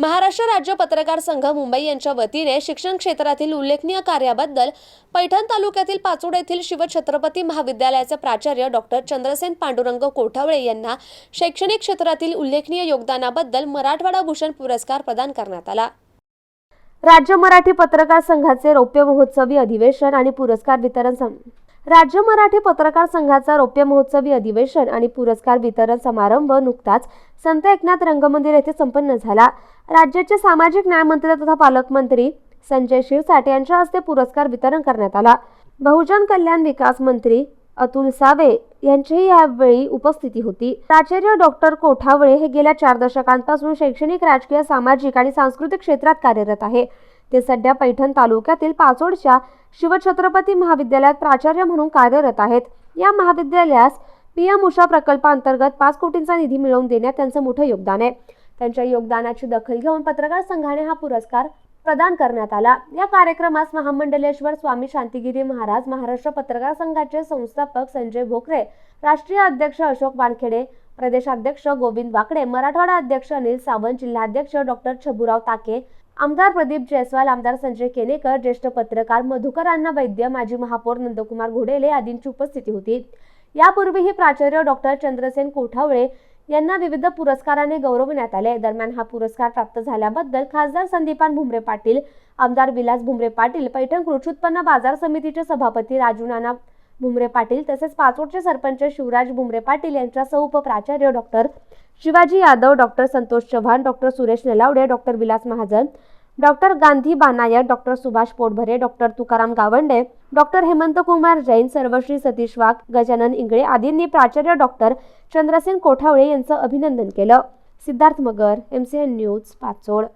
महाराष्ट्र राज्य पत्रकार संघ मुंबई यांच्या वतीने शिक्षण क्षेत्रातील उल्लेखनीय कार्याबद्दल पैठण तालुक्यातील पाचोड येथील शिवछत्रपती महाविद्यालयाचे प्राचार्य डॉक्टर चंद्रसेन पांडुरंग कोठावळे यांना शैक्षणिक क्षेत्रातील उल्लेखनीय योगदानाबद्दल मराठवाडा भूषण पुरस्कार प्रदान करण्यात आला. राज्य मराठी पत्रकार संघाचे रौप्य महोत्सवी अधिवेशन आणि पुरस्कार वितरण राज्य मराठी पत्रकार संघाचा रौप्य महोत्सवी अधिवेशन आणि पुरस्कार वितरण समारंभ नुकताच संत एकनाथ रंगमंदिर येथे संपन्न झाला. राज्याचे सामाजिक न्यायमंत्री तथा पालकमंत्री संजय शिरसाट यांच्या हस्ते पुरस्कार वितरण करण्यात आला. बहुजन कल्याण विकास मंत्री अतुल सावे यांचीही यावेळी उपस्थिती होती. प्राचार्य डॉक्टर कोठावळे हे गेल्या चार दशकांपासून शैक्षणिक राजकीय सामाजिक आणि सांस्कृतिक क्षेत्रात कार्यरत आहे. ते सध्या पैठण तालुक्यातील पाचोडच्या शिवछत्रपती महाविद्यालयात प्राचार्य म्हणून कार्यरत आहेत. या महाविद्यालयास पी एम उषा प्रकल्पांतर्गत पाच कोटींचा निधी मिळवून देण्यात त्यांचं मोठं योगदान आहे. त्यांच्या योगदानाची दखल घेऊन पत्रकार संघाने हा पुरस्कार प्रदान करण्यात आला. या कार्यक्रमास महामंडलेश्वर स्वामी शांतिगिरी महाराज महाराष्ट्र पत्रकार संघाचे संस्थापक संजय भोकरे राष्ट्रीय अध्यक्ष अशोक वानखेडे प्रदेशाध्यक्ष गोविंद वाकडे मराठवाडा अध्यक्ष अनिल सावंत जिल्हाध्यक्ष डॉक्टर छबुराव ताके आमदार प्रदीप जयस्वाल आमदार संजय केनेकर ज्येष्ठ पत्रकार मधुकर अण्णा वैद्य माजी महापौर नंदकुमार घोडेले आदींची उपस्थिती होती. यापूर्वीही प्राचार्य डॉक्टर चंद्रसेन कोठावळे यांना विविध पुरस्काराने गौरवण्यात आले. दरम्यान हा पुरस्कार प्राप्त झाल्याबद्दल खासदार संदीपान भुमरे पाटील आमदार विलास भुमरे पाटील पैठण कृषी उत्पन्न बाजार समितीचे सभापती राजू नाना भुमरे पाटील तसेच पाचोडचे सरपंच शिवराज भुमरे पाटील यांच्यासह उपप्राचार्य doctor Shivaji Yadav doctor Santosh Chavan doctor Suresh Nelawade doctor Vilas Mahajan doctor Gandhi Banayak doctor Subhash Potbhare doctor Tukaram Gawande doctor Hemant Kumar Jain सर्वश्री सतीश वाघ गजानन इंगळे आदींनी प्राचार्य डॉक्टर चंद्रसेन कोठावळे यांचं अभिनंदन केलं. Siddharth Magar M C N news Pachod.